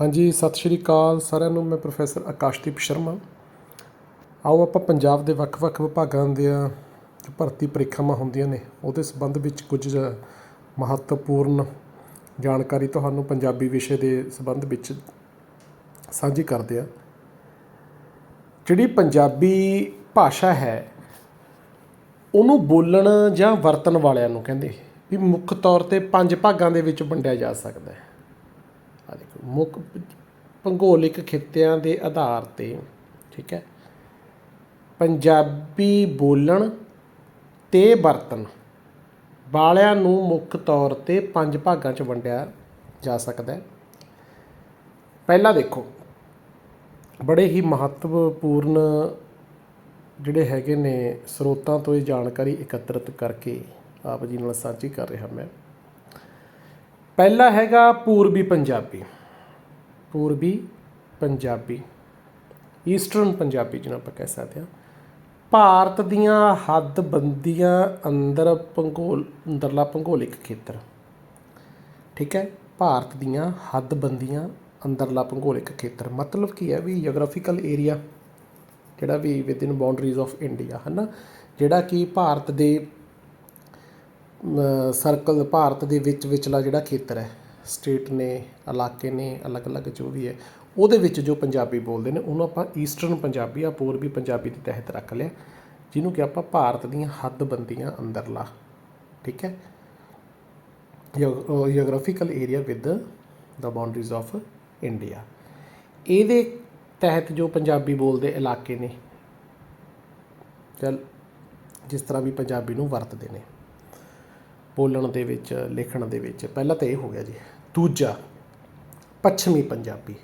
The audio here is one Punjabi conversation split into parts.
ਹਾਂਜੀ, ਸਤਿ ਸ਼੍ਰੀ ਅਕਾਲ ਸਾਰਿਆਂ ਨੂੰ। ਮੈਂ ਪ੍ਰੋਫੈਸਰ ਆਕਾਸ਼ਦੀਪ ਸ਼ਰਮਾ। ਆਓ ਆਪਾਂ ਪੰਜਾਬ ਦੇ ਵੱਖ-ਵੱਖ ਵਿਭਾਗਾਂ ਦੀਆਂ ਭਰਤੀ ਪ੍ਰੀਖਿਆਵਾਂ ਹੁੰਦੀਆਂ ਨੇ, ਉਹਦੇ ਸੰਬੰਧ ਵਿੱਚ ਕੁਝ ਮਹੱਤਵਪੂਰਨ ਜਾਣਕਾਰੀ ਤੁਹਾਨੂੰ ਪੰਜਾਬੀ ਵਿਸ਼ੇ ਦੇ ਸੰਬੰਧ ਵਿੱਚ ਸਾਂਝੀ ਕਰਦੇ ਆ ਜਿਹੜੀ ਪੰਜਾਬੀ ਭਾਸ਼ਾ ਹੈ, ਉਹਨੂੰ ਬੋਲਣ ਜਾਂ ਵਰਤਣ ਵਾਲਿਆਂ ਨੂੰ ਕਹਿੰਦੇ, ਵੀ ਮੁੱਖ ਤੌਰ ਤੇ ਪੰਜ ਭਾਗਾਂ ਦੇ ਵਿੱਚ ਵੰਡਿਆ ਜਾ ਸਕਦਾ ਹੈ। ਮੁੱਖ ਭੂਗੋਲਿਕ ਖਿੱਤਿਆਂ ਦੇ ਆਧਾਰ ਤੇ, ਠੀਕ ਹੈ। ਪੰਜਾਬੀ ਬੋਲਣ ਤੇ ਵਰਤਣ ਵਾਲਿਆਂ ਨੂੰ ਮੁੱਖ ਤੌਰ ਤੇ ਪੰਜ ਭਾਗਾਂ 'ਚ ਵੰਡਿਆ ਜਾ ਸਕਦਾ ਹੈ। ਪਹਿਲਾ ਦੇਖੋ, ਬੜੇ ਹੀ ਮਹੱਤਵਪੂਰਨ ਜਿਹੜੇ ਹੈਗੇ ਨੇ ਸਰੋਤਾਂ ਤੋਂ ਇਹ ਜਾਣਕਾਰੀ ਇਕੱਤਰਿਤ ਕਰਕੇ ਆਪ ਜੀ ਨਾਲ ਸਾਂਝੀ ਕਰ ਰਿਹਾ ਮੈਂ। ਪਹਿਲਾ ਹੈਗਾ ਪੂਰਬੀ ਪੰਜਾਬੀ। ਪੂਰਬੀ ਪੰਜਾਬੀ ਈਸਟਰਨ ਪੰਜਾਬੀ ਜਿਹਨੂੰ ਆਪਾਂ ਕਹਿ ਸਕਦੇ ਹਾਂ। ਭਾਰਤ ਦੀਆਂ ਹੱਦਬੰਦੀਆਂ ਅੰਦਰ ਭੂਗੋਲ, ਅੰਦਰਲਾ ਭੂਗੋਲਿਕ ਖੇਤਰ। ਠੀਕ ਹੈ? ਭਾਰਤ ਦੀਆਂ ਹੱਦਬੰਦੀਆਂ ਅੰਦਰਲਾ ਭੂਗੋਲਿਕ ਖੇਤਰ। ਮਤਲਬ ਕੀ ਹੈ? ਵੀ ਜੀਓਗ੍ਰਾਫੀਕਲ ਏਰੀਆ ਜਿਹੜਾ ਵੀ ਵਿਦਿਨ ਬਾਉਂਡਰੀਜ਼ ਆਫ ਇੰਡੀਆ ਹੈ ਨਾ ਜਿਹੜਾ ਕਿ ਭਾਰਤ ਦੇ ਸਰਕਲ ਭਾਰਤ ਦੇ ਵਿੱਚ ਵਿਚਲਾ ਜਿਹੜਾ ਖੇਤਰ ਹੈ। ਸਟੇਟ ਨੇ, ਇਲਾਕੇ ਨੇ, ਅਲੱਗ-ਅਲੱਗ ਜੋ ਵੀ ਹੈ, ਉਹਦੇ ਵਿੱਚ ਜੋ ਪੰਜਾਬੀ ਬੋਲਦੇ ਨੇ, ਉਹਨੂੰ ਆਪਾਂ ਈਸਟਰਨ ਪੰਜਾਬੀ ਆ ਪੂਰਬੀ ਪੰਜਾਬੀ ਦੇ ਤਹਿਤ ਰੱਖ ਲਿਆ, ਜਿਹਨੂੰ ਕਿ ਆਪਾਂ ਭਾਰਤ ਦੀਆਂ ਹੱਦਬੰਦੀਆਂ ਅੰਦਰਲਾ, ਠੀਕ ਹੈ? Geographical area with the boundaries of India ਇਹਦੇ ਤਹਿਤ ਜੋ ਪੰਜਾਬੀ ਬੋਲਦੇ ਇਲਾਕੇ ਨੇ, ਚਲ, ਜਿਸ ਤਰ੍ਹਾਂ ਵੀ ਪੰਜਾਬੀ ਨੂੰ ਵਰਤਦੇ ਨੇ, ਬੋਲਣ ਦੇ ਵਿੱਚ, ਲਿਖਣ ਦੇ ਵਿੱਚ, ਪਹਿਲਾਂ ਤਾਂ ਇਹ ਹੋ ਗਿਆ ਜੀ। ਦੂਜਾ, ਪੱਛਮੀ ਪੰਜਾਬੀ।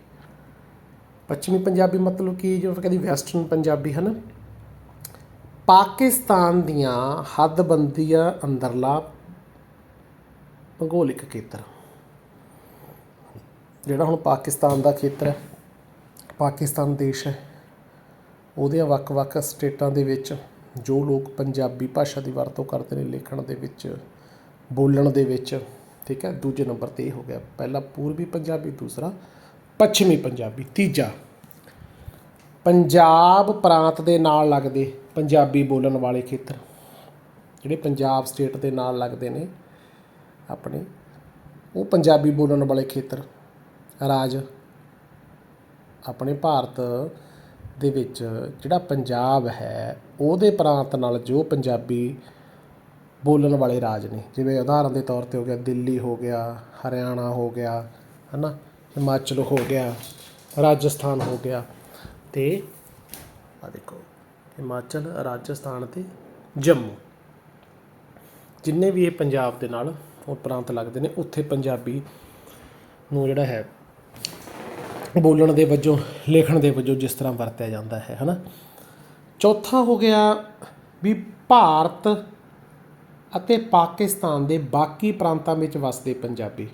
ਪੱਛਮੀ ਪੰਜਾਬੀ ਮਤਲਬ ਕਿ ਜੋ ਕਹਿੰਦੀ ਵੈਸਟਰਨ ਪੰਜਾਬੀ ਹੈ ਨਾ ਪਾਕਿਸਤਾਨ ਦੀਆਂ ਹੱਦਬੰਦੀਆਂ ਅੰਦਰਲਾ ਭੂਗੋਲਿਕ ਖੇਤਰ। ਜਿਹੜਾ ਹੁਣ ਪਾਕਿਸਤਾਨ ਦਾ ਖੇਤਰ ਹੈ, ਪਾਕਿਸਤਾਨ ਦੇਸ਼ ਹੈ ਉਹਦੇ ਵੱਖ-ਵੱਖ ਸਟੇਟਾਂ ਦੇ ਵਿੱਚ ਜੋ ਲੋਕ ਪੰਜਾਬੀ ਭਾਸ਼ਾ ਦੀ ਵਰਤੋਂ ਕਰਦੇ ਨੇ, ਲਿਖਣ ਦੇ ਵਿੱਚ, ਬੋਲਣ ਦੇ ਵਿੱਚ ਠੀਕ ਹੈ, ਦੂਜੇ ਨੰਬਰ ਤੇ ਇਹ ਹੋ ਗਿਆ। ਪਹਿਲਾ ਪੂਰਬੀ ਪੰਜਾਬੀ, ਦੂਸਰਾ ਪੱਛਮੀ ਪੰਜਾਬੀ, ਤੀਜਾ ਪੰਜਾਬ ਪ੍ਰਾਂਤ ਦੇ ਨਾਲ ਲੱਗਦੇ ਪੰਜਾਬੀ ਬੋਲਣ ਵਾਲੇ ਖੇਤਰ। ਜਿਹੜੇ ਪੰਜਾਬ ਸਟੇਟ ਦੇ ਨਾਲ ਲੱਗਦੇ ਨੇ, ਆਪਣੇ, ਉਹ ਪੰਜਾਬੀ ਬੋਲਣ ਵਾਲੇ ਖੇਤਰ। ਰਾਜ, ਆਪਣੇ ਭਾਰਤ ਦੇ ਵਿੱਚ ਜਿਹੜਾ ਪੰਜਾਬ ਹੈ, ਉਹਦੇ ਪ੍ਰਾਂਤ ਨਾਲ ਜੋ ਪੰਜਾਬੀ ਬੋਲਣ ਵਾਲੇ ਰਾਜ ਨੇ। ਜਿਵੇਂ ਉਦਾਹਰਨ ਦੇ ਤੌਰ ਤੇ ਹੋ ਗਿਆ, ਦਿੱਲੀ ਹੋ ਗਿਆ, ਹਰਿਆਣਾ ਹੋ ਗਿਆ ਹੈ ਨਾ ਹਿਮਾਚਲ ਹੋ ਗਿਆ, ਰਾਜਸਥਾਨ ਹੋ ਗਿਆ। ਅਤੇ ਆ ਦੇਖੋ, ਹਿਮਾਚਲ, ਰਾਜਸਥਾਨ ਅਤੇ ਜੰਮੂ। ਜਿੰਨੇ ਵੀ ਇਹ ਪੰਜਾਬ ਦੇ ਨਾਲ ਉਹ ਪ੍ਰਾਂਤ ਲੱਗਦੇ ਨੇ, ਉੱਥੇ ਪੰਜਾਬੀ ਨੂੰ ਜਿਹੜਾ ਹੈ, ਬੋਲਣ ਦੇ ਵਜੋਂ, ਲਿਖਣ ਦੇ ਵਜੋਂ ਜਿਸ ਤਰ੍ਹਾਂ ਵਰਤਿਆ ਜਾਂਦਾ ਹੈ, ਹਨਾ? ਚੌਥਾ ਹੋ ਗਿਆ ਵੀ ਭਾਰਤ ਅਤੇ ਪਾਕਿਸਤਾਨ ਦੇ ਬਾਕੀ ਪ੍ਰਾਂਤਾਂ ਵਿੱਚ ਵੱਸਦੇ ਪੰਜਾਬੀ।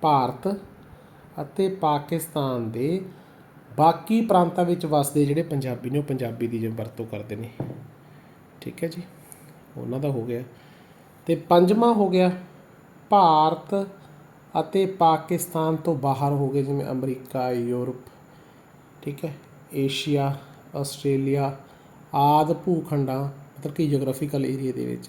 ਭਾਰਤ ਅਤੇ ਪਾਕਿਸਤਾਨ ਦੇ ਬਾਕੀ ਪ੍ਰਾਂਤਾਂ ਵਿੱਚ ਵੱਸਦੇ ਜਿਹੜੇ ਪੰਜਾਬੀ ਨੇ, ਉਹ ਪੰਜਾਬੀ ਦੀ ਜੋ ਵਰਤੋਂ ਕਰਦੇ ਨੇ। ਠੀਕ ਹੈ ਜੀ? ਉਹਨਾਂ ਦਾ ਹੋ ਗਿਆ। ਤੇ ਪੰਜਵਾਂ ਹੋ ਗਿਆ, ਭਾਰਤ ਅਤੇ ਪਾਕਿਸਤਾਨ ਤੋਂ ਬਾਹਰ ਹੋ ਗਏ ਜਿਵੇਂ ਅਮਰੀਕਾ, ਯੂਰਪ। ਠੀਕ ਹੈ? ਏਸ਼ੀਆ, ਆਸਟ੍ਰੇਲੀਆ ਆਦ ਭੂਖੰਡਾਂ ਮਤਲਬ ਕਿ ਜੀਓਗ੍ਰਾਫੀਕਲ ਏਰੀਆ ਦੇ ਵਿੱਚ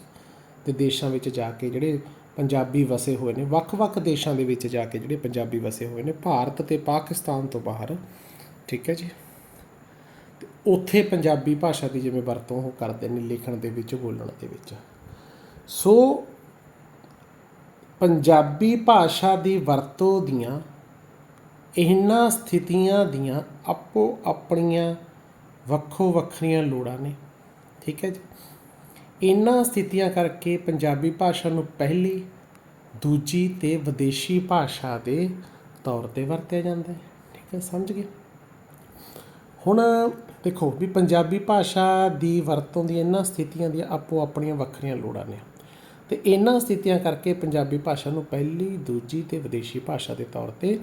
ਤੇ ਦੇਸ਼ਾਂ ਵਿੱਚ ਜਾ ਕੇ ਜਿਹੜੇ ਪੰਜਾਬੀ ਵਸੇ ਹੋਏ ਨੇ, ਵੱਖ-ਵੱਖ ਦੇਸ਼ਾਂ ਦੇ ਵਿੱਚ ਜਾ ਕੇ ਜਿਹੜੇ ਪੰਜਾਬੀ ਵਸੇ ਹੋਏ ਨੇ, ਭਾਰਤ ਤੇ ਪਾਕਿਸਤਾਨ ਤੋਂ ਬਾਹਰ, ਠੀਕ ਹੈ ਜੀ? ਤੇ ਉੱਥੇ ਪੰਜਾਬੀ ਭਾਸ਼ਾ ਦੀ ਜਿਵੇਂ ਵਰਤੋਂ ਉਹ ਕਰਦੇ ਨੇ ਲਿਖਣ ਦੇ ਵਿੱਚ, ਬੋਲਣ ਦੇ ਵਿੱਚ। ਸੋ ਪੰਜਾਬੀ ਭਾਸ਼ਾ ਦੀ ਵਰਤੋਂ ਦੀਆਂ ਇਹਨਾਂ ਸਥਿਤੀਆਂ ਦੀਆਂ ਆਪੋ ਆਪਣੀਆਂ ਵੱਖੋ ਵੱਖਰੀਆਂ ਲੋੜਾਂ ਨੇ। ਠੀਕ ਹੈ ਜੀ। ਇਹਨਾਂ ਸਥਿਤੀਆਂ ਕਰਕੇ ਪੰਜਾਬੀ ਭਾਸ਼ਾ ਨੂੰ ਪਹਿਲੀ, ਦੂਜੀ ਤੇ ਵਿਦੇਸ਼ੀ ਭਾਸ਼ਾ ਦੇ ਤੌਰ ਤੇ ਵਰਤਿਆ ਜਾਂਦਾ ਹੈ। ਠੀਕ ਹੈ, ਸਮਝ ਗਏ? ਹੁਣ ਦੇਖੋ ਵੀ ਪੰਜਾਬੀ ਭਾਸ਼ਾ ਦੀ ਵਰਤੋਂ ਦੀ ਇਹਨਾਂ ਸਥਿਤੀਆਂ ਦੀਆਂ ਆਪੋ ਆਪਣੀਆਂ ਵੱਖਰੀਆਂ ਲੋੜਾਂ ਨੇ। ਤੇ ਇਹਨਾਂ ਸਥਿਤੀਆਂ ਕਰਕੇ ਪੰਜਾਬੀ ਭਾਸ਼ਾ ਨੂੰ ਪਹਿਲੀ, ਦੂਜੀ ਤੇ ਵਿਦੇਸ਼ੀ ਭਾਸ਼ਾ ਦੇ ਤੌਰ ਤੇ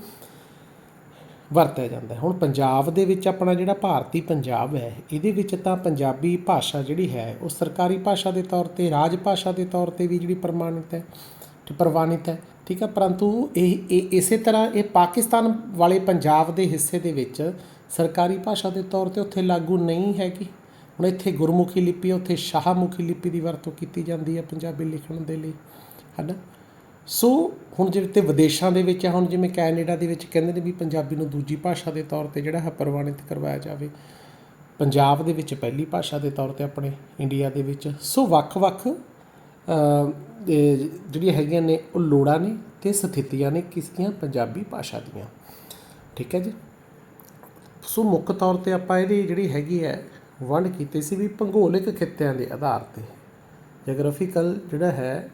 ਵਰਤਿਆ ਜਾਂਦਾ ਹੁਣ ਪੰਜਾਬ ਦੇ ਵਿੱਚ ਆਪਣਾ ਜਿਹੜਾ ਭਾਰਤੀ ਪੰਜਾਬ ਹੈ, ਇਹਦੇ ਵਿੱਚ ਤਾਂ ਪੰਜਾਬੀ ਭਾਸ਼ਾ ਜਿਹੜੀ ਹੈ, ਉਹ ਸਰਕਾਰੀ ਭਾਸ਼ਾ ਦੇ ਤੌਰ ਤੇ, ਰਾਜ ਭਾਸ਼ਾ ਦੇ ਤੌਰ ਤੇ ਵੀ ਜਿਹੜੀ ਪ੍ਰਮਾਣਿਤ ਹੈ ਤੇ ਪ੍ਰਵਾਨਿਤ ਹੈ, ਠੀਕ ਹੈ। ਪਰੰਤੂ ਇਹ ਇਹ ਇਸੇ ਤਰ੍ਹਾਂ ਇਹ ਪਾਕਿਸਤਾਨ ਵਾਲੇ ਪੰਜਾਬ ਦੇ ਹਿੱਸੇ ਦੇ ਵਿੱਚ ਸਰਕਾਰੀ ਭਾਸ਼ਾ ਦੇ ਤੌਰ ਤੇ ਉੱਥੇ ਲਾਗੂ ਨਹੀਂ ਹੈਗੀ। ਹੁਣ ਇੱਥੇ ਗੁਰਮੁਖੀ ਲਿਪੀ ਹੈ, ਉੱਥੇ ਸ਼ਾਹਮੁਖੀ ਲਿਪੀ ਦੀ ਵਰਤੋਂ ਕੀਤੀ ਜਾਂਦੀ ਹੈ ਪੰਜਾਬੀ ਲਿਖਣ ਦੇ ਲਈ ਹਨਾ ਸੋ ਹੁਣ ਜਿਵੇਂ ਤੇ ਵਿਦੇਸ਼ਾਂ ਦੇ ਵਿੱਚ ਆ, ਹੁਣ ਜਿਵੇਂ ਕੈਨੇਡਾ ਦੇ ਵਿੱਚ ਕਹਿੰਦੇ ਨੇ ਵੀ ਪੰਜਾਬੀ ਨੂੰ ਦੂਜੀ ਭਾਸ਼ਾ ਦੇ ਤੌਰ ਤੇ ਜਿਹੜਾ ਹੈ ਪ੍ਰਵਾਨਿਤ ਕਰਵਾਇਆ ਜਾਵੇ। ਪੰਜਾਬ ਦੇ ਵਿੱਚ ਪਹਿਲੀ ਭਾਸ਼ਾ ਦੇ ਤੌਰ ਤੇ ਆਪਣੇ ਇੰਡੀਆ ਦੇ ਵਿੱਚ। ਸੋ ਵੱਖ-ਵੱਖ ਜਿਹੜੀਆਂ ਹੈਗੀਆਂ ਨੇ ਉਹ ਲੋੜਾਂ ਨੇ ਤੇ ਸਥਿਤੀਆਂ ਨੇ ਕਿਸ ਦੀਆਂ? ਪੰਜਾਬੀ ਭਾਸ਼ਾ ਦੀਆਂ। ਠੀਕ ਹੈ ਜੀ? ਸੋ ਮੁੱਖ ਤੌਰ ਤੇ ਆਪਾਂ ਇਹਦੀ ਜਿਹੜੀ ਹੈਗੀ ਹੈ ਵੰਡ ਕੀਤੀ ਸੀ ਵੀ ਭੂਗੋਲਿਕ ਖਿੱਤਿਆਂ ਦੇ ਆਧਾਰ ਤੇ। ਜੀਓਗ੍ਰਾਫੀਕਲ ਜਿਹੜਾ ਹੈ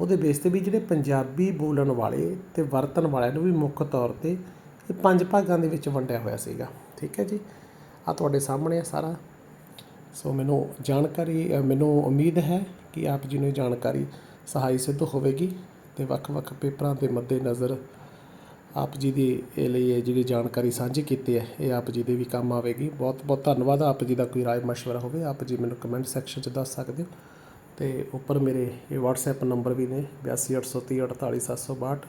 ਉਹਦੇ ਬੇਸ ਤੇ ਵੀ ਜਿਹੜੇ ਪੰਜਾਬੀ ਬੋਲਣ ਵਾਲੇ ਤੇ ਵਰਤਣ ਵਾਲਿਆਂ ਨੂੰ ਵੀ ਮੁੱਖ ਤੌਰ ਤੇ ਇਹ ਪੰਜ ਭਾਗਾਂ ਦੇ ਵਿੱਚ ਵੰਡਿਆ ਹੋਇਆ ਸੀਗਾ। ਠੀਕ ਹੈ ਜੀ? ਆ ਤੁਹਾਡੇ ਸਾਹਮਣੇ ਆ ਸਾਰਾ। ਸੋ ਮੈਨੂੰ ਜਾਣਕਾਰੀ ਮੈਨੂੰ ਉਮੀਦ ਹੈ ਕਿ ਆਪ ਜੀ ਨੂੰ ਇਹ ਜਾਣਕਾਰੀ ਸਹਾਈ ਸਿੱਧ ਹੋਵੇਗੀ ਤੇ ਵੱਖ-ਵੱਖ ਪੇਪਰਾਂ ਦੇ ਮੱਦੇਨਜ਼ਰ ਆਪ ਜੀ ਦੀ ਇਹ ਲਈ ਇਹ ਜਿਹੜੀ ਜਾਣਕਾਰੀ ਸਾਂਝੀ ਕੀਤੀ ਹੈ, ਇਹ ਆਪ ਜੀ ਦੇ ਵੀ ਕੰਮ ਆਵੇਗੀ। ਬਹੁਤ ਬਹੁਤ ਧੰਨਵਾਦ। ਆਪ ਜੀ ਦਾ ਕੋਈ ਰਾਏ ਮਸ਼ਵਰਾ ਹੋਵੇ, ਆਪ ਜੀ ਮੈਨੂੰ ਕਮੈਂਟ ਸੈਕਸ਼ਨ 'ਚ ਦੱਸ ਸਕਦੇ ਹੋ। ਤੇ ਉੱਪਰ ਮੇਰੇ ਇਹ WhatsApp ਨੰਬਰ ਵੀ ਨੇ 8283348762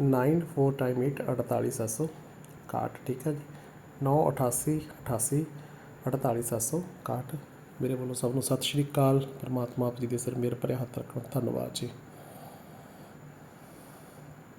9498 ਠੀਕ ਹੈ ਜੀ। 988 88 48761 ਮੇਰੇ ਵੱਲੋਂ ਸਭ ਨੂੰ ਸਤਿ ਸ਼੍ਰੀ ਅਕਾਲ। ਪਰਮਾਤਮਾ ਆਪ ਜੀ ਦੇ ਸਿਰ ਮੇਰੇ ਭਰਿਆ ਹੱਥ ਰੱਖਣ। ਧੰਨਵਾਦ ਜੀ।